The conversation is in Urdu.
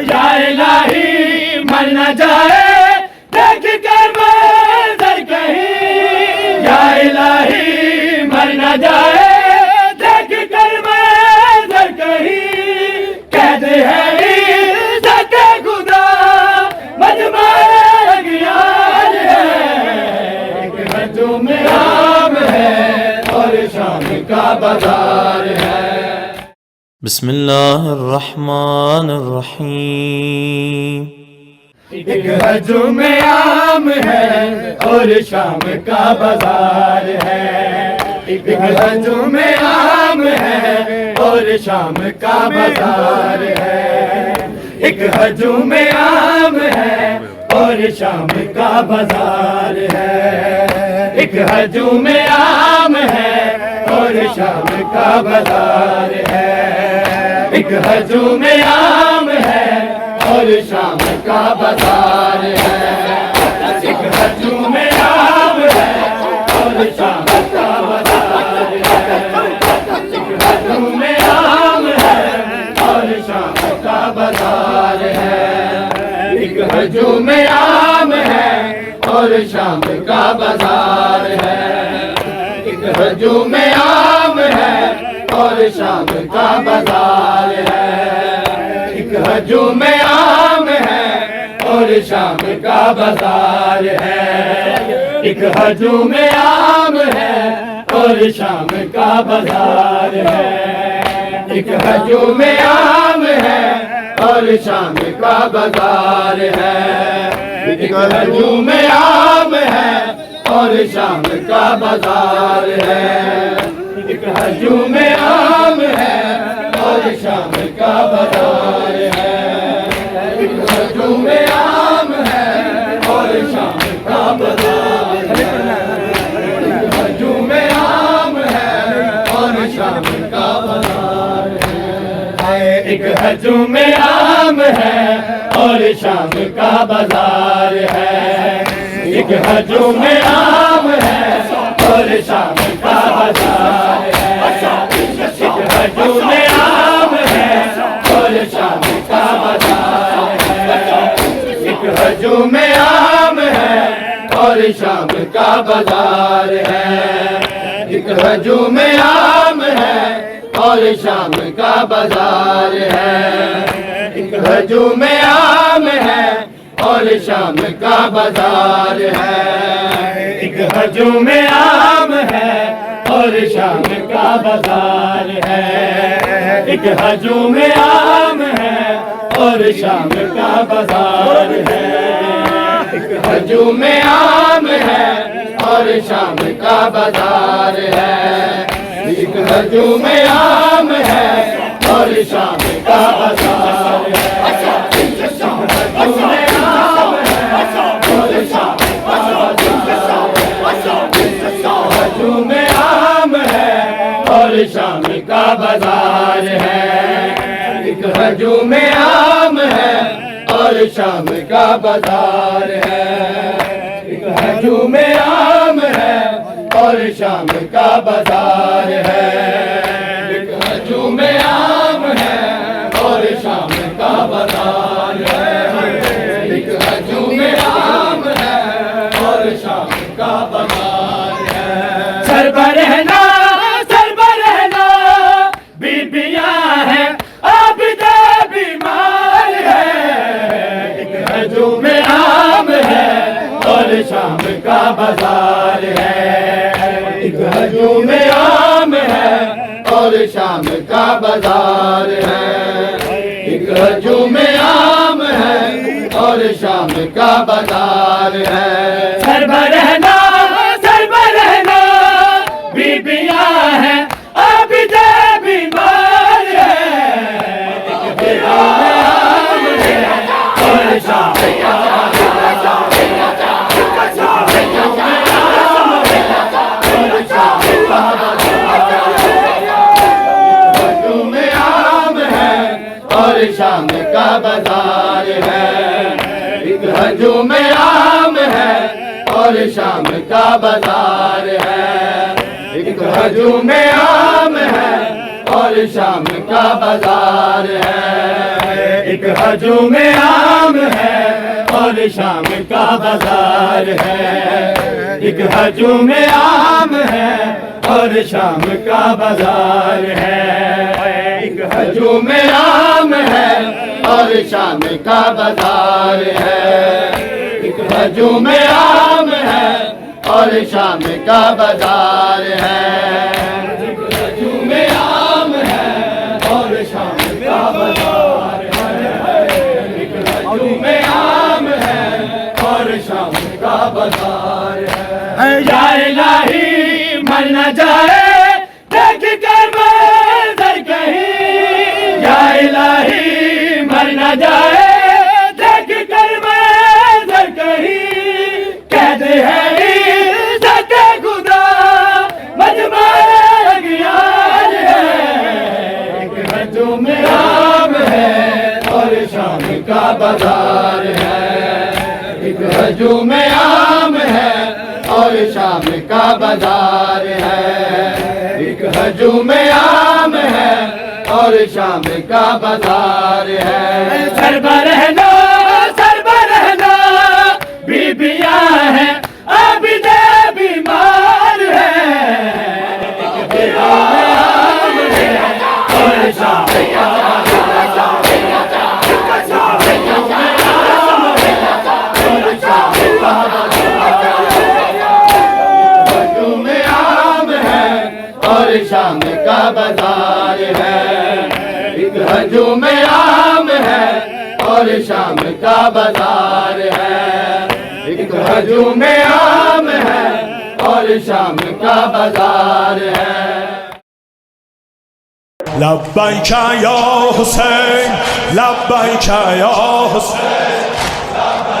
یا الہی مر نہ جائے، دیکھ کر منظر کہیں۔ یا الہی مر نہ جائے، دیکھ کر منظر کہیں۔ ہے عزت خدا مجمع ہے۔ ایک عام ہے اور شام کا بازار بسم اللہ الرحمن الرحیم۔ ایک ہجوم عام ہے اور شام کا بازار ہے۔ ایک ہجوم عام ہے اور شام کا بازار ہے۔ ایک ہجوم عام ہے اور شام کا بازار ہے۔ ایک ہجوم عام ہے اور شام کا بازار ہے۔ ایک ہجوم عام ہے اور شام کا بازار ہے۔ ایک ہجوم عام ہے اور شام کا بازار ہے۔ ایک ہجوم عام ہے اور شام کا بازار ہے۔ ایک ہجوم عام ہے اور شام کا بازار ہے۔ ایک ہجوم عام ہے اور شام کا بازار ہے۔ ایک ہجوم عام ہے اور شام کا بازار ہے۔ ایک ہجوم عام ہے اور شام کا بازار ہے۔ ایک ہجوم عام ہے اور شام کا بازار ہے۔ ایک ہجوم عام ہے اور شام کا بازار ہے۔ ایک ہجوم عام ہے اور شام کا بازار ہے۔ ایک ہجوم عام ہے اور شام کا بازار ہے۔ ایک ہجوم عام ہے اور شام کا بازار ہے۔ ایک ہجوم عام ہے اور شام کا بازار ہے ایک ہجوم عام ہے۔ میں عام ہے اور شام کا بازار ہے۔ ایک ہجو میں عام ہے اور شام کا بازار ہے۔ ایک ہجو میں عام ہے اور شام کا بازار ہے۔ ایک ہجوم عام ہے اور شام کا بازار ہے۔ ایک ہجوم عام ہے اور شام کا بازار ہے۔ ایک ہجوم عام ہے اور شام کا بازار ہے۔ ایک ہجوم عام ہے اور شام کا بازار ہے عام ہے اور شام کا بازار ہے۔ شام کا بازار ہے۔ ایک ہجوم عام ہے اور شام کا بازار ہے۔ ایک ہجوم عام ہے اور شام کا بازار ہے۔ بازار ہے۔ ایک ہجوم عام ہے اور شام کا بازار ہے۔ ایک ہجوم عام ہے اور شام کا بازار ہے۔ ہجوم عام ہے اور شام کا بازار ہے۔ ایک ہجوم عام ہے اور شام کا بازار ہے۔ ایک ہجوم عام ہے اور شام کا بازار ہے۔ ایک ہجوم عام ہے اور شام کا بازار ہے۔ ایک ہجوم عام ہے اور شام کا بازار ہے۔ ایک ہجوم عام ہے اور شام کا بازار ہے۔ ایک ہجوم عام ہے اور شام کا بازار ہے۔ ایک ہجوم عام ہے اور شام کا بازار ہے۔ شام کا بازار ہے۔ ایک ہجوم عام ہے اور شام کا بازار ہے۔ ایک ہجوم عام ہے اور شام کا بازار ہے۔ سربر رہنا سربر رہنا بیبیاں ہیں اب دے بیمار ہے اور شام کا اور شام کا بازار ہے۔ ایک ہجوم عام ہے اور شام کا بازار ہے۔ ایک ہجوم عام ہے اور شام کا بازار ہے۔ لبیک یا حسین لبیک یا حسین۔